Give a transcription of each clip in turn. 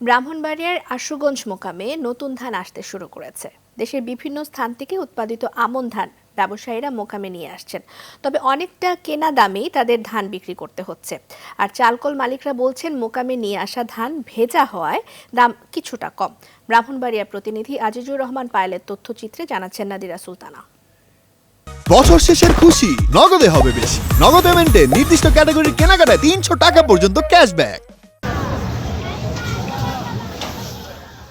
ব্রাহ্মণবাড়িয়ার আশুগঞ্জ মোকামে নতুন ধান আসতে শুরু করেছে। দেশের বিভিন্ন স্থান থেকে উৎপাদিত আমন ধান ব্যবসায়ীরা মোকামে নিয়ে আসছেন। তবে অনেকটা কেনা দামেই তাদের ধান বিক্রি করতে হচ্ছে। আর চালকল মালিকরা বলছেন, মোকামে নিয়ে আসা ধান ভেজা হওয়ায় দাম কিছুটা কম। ব্রাহ্মণবাড়িয়ার প্রতিনিধি আজিজুর রহমান পায়েলের তথ্যচিত্রে জানাচ্ছেন নাদিরা সুলতানা। বছর শেষের খুশি, নগদে হবে বেশি। নগদ পেমেন্টে নির্দিষ্ট ক্যাটাগরির কেনাকাটায় তিনশো টাকা পর্যন্ত ক্যাশব্যাক।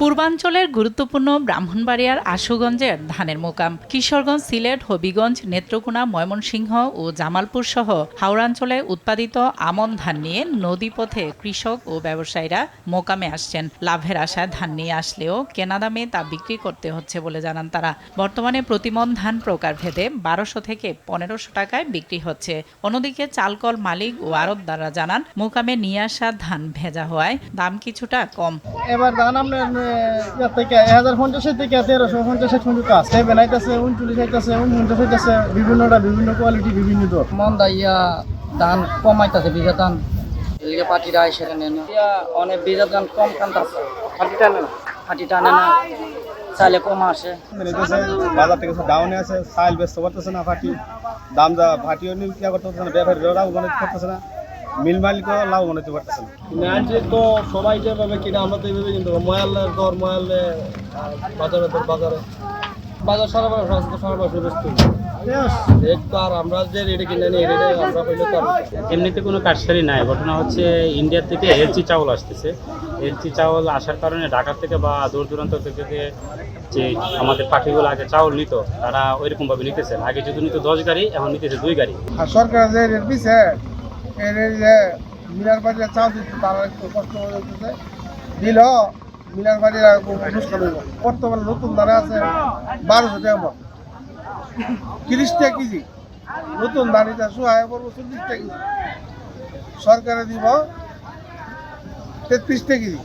পূর্বাঞ্চলের গুরুত্বপূর্ণ ব্রাহ্মণবাড়িয়ার আশুগঞ্জের ধানের মোকাম, কিশোরগঞ্জ, সিলেট, হবিগঞ্জ, নেত্রকোনা, ময়মনসিংহ ও জামালপুর সহ হাওড়াঞ্চলে উৎপাদিত আমন ধান নিয়ে নদীপথে কৃষক ও ব্যবসায়ীরা মোকামে আসছেন। লাভের আশায় ধান নিয়ে আসলেও কেনা দামে তা বিক্রি করতে হচ্ছে বলে জানান তারা। বর্তমানে প্রতিমন ধান প্রকারভেদে বারোশো থেকে পনেরোশো টাকায় বিক্রি হচ্ছে। অন্যদিকে চালকল মালিক ও আড়তদাররা জানান, মোকামে নিয়ে আসা ধান ভেজা হওয়ায় দাম কিছুটা কম। এবার ধান ইয়ার থেকে এক হাজার পঞ্চাশের থেকে তেরোশো পঞ্চাশের পর্যন্ত আছে সেভেন আইতেছে উনচল্লিশ আইতেছে উনপঞ্চাশ আইতেছে বিভিন্নটা বিভিন্ন কোয়ালিটি বিভিন্ন দর। মন্দা ইয়া ধান কমাইতেছে বীজা ধান। এদিকে পাটিরা এসে নেন। অনেক ধান কম কান্তাছে ফাটি টানে না? ফাটি টানে না। চাইলে কম আসে। বাজার থেকে ডাউনে আছে না ফাটি দাম যা ফাটিও নিয়ে করতে না পারতেছে না। মিল মালিকও লাভবান হতে পারতেছে না। তো সবাই যেভাবে কিনে আমরা তো এইভাবে কিনতে পারব ময়ালের দর ময়ালে বাজারে দর বাজারে। বাজার সারা বাজার সারা সারা বাজার ব্যস্ত। আর আমরা যে রেটে কিনে নিই রেটে আমরা পাইলে এমনিতে কোনো কারসারি নাই। ঘটনা হচ্ছে ইন্ডিয়া থেকে এলচি চাউল আসতেছে। এলচি চাউল আসার কারণে ঢাকা থেকে বা দূর দূরান্ত থেকে যে আমাদের পাখিগুলো আগে চাউল নিত তারা ওইরকমভাবে নিতেছে না। আগে যদি নিত দশ গাড়ি এখন নিতেছে দুই গাড়ি। আর সরকার যে রেট দিছে এই যে মিলার বাড়িরা দিচ্ছে, তারা একটু কষ্ট হয়ে যাচ্ছে দিল, মিলার বাড়িরা অনুষ্ঠান হইব বর্তমানে নতুন দানা আছে, বারোশো টাকা মন তিরিশ টাকা কেজি। নতুন দানিটা সোহায় পড়ব, চল্লিশ টাকা কেজি। সরকারে দিব তেত্রিশ টাকা কেজি।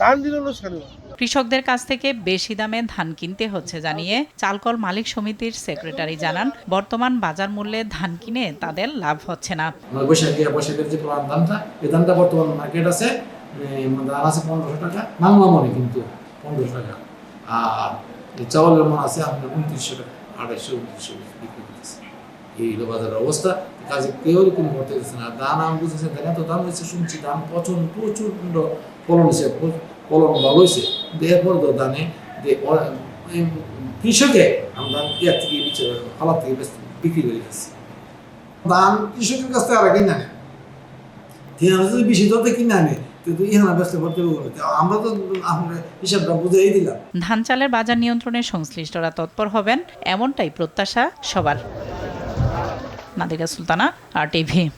ধান দিল অনুষ্ঠান হইব কৃষকদের কাছ থেকে বেশি দামে ধান কিনতে হচ্ছে জানিয়ে চালকল মালিক সমিতির সেক্রেটারি জানান, বর্তমান বাজার মূল্যে ধান কিনে তাদের লাভ হচ্ছে না। অবস্থা কেউ দাম শুনছি দাম প্রচুর প্রচুর ফলন প্র- ভালো হয়েছে এরপর তো দানে কৃষকে আমরা ইয়ার থেকে নিচে হালাত থেকে বিক্রি করে দিচ্ছি ধান কৃষকের কাছ থেকে আর কিনে আনে যদি বেশি কিনে আনে ধান চালের বাজার নিয়ন্ত্রণে সংশ্লিষ্টরা তৎপর হবেন, এমনটাই প্রত্যাশা সবার। Nadira Sultana, R TV.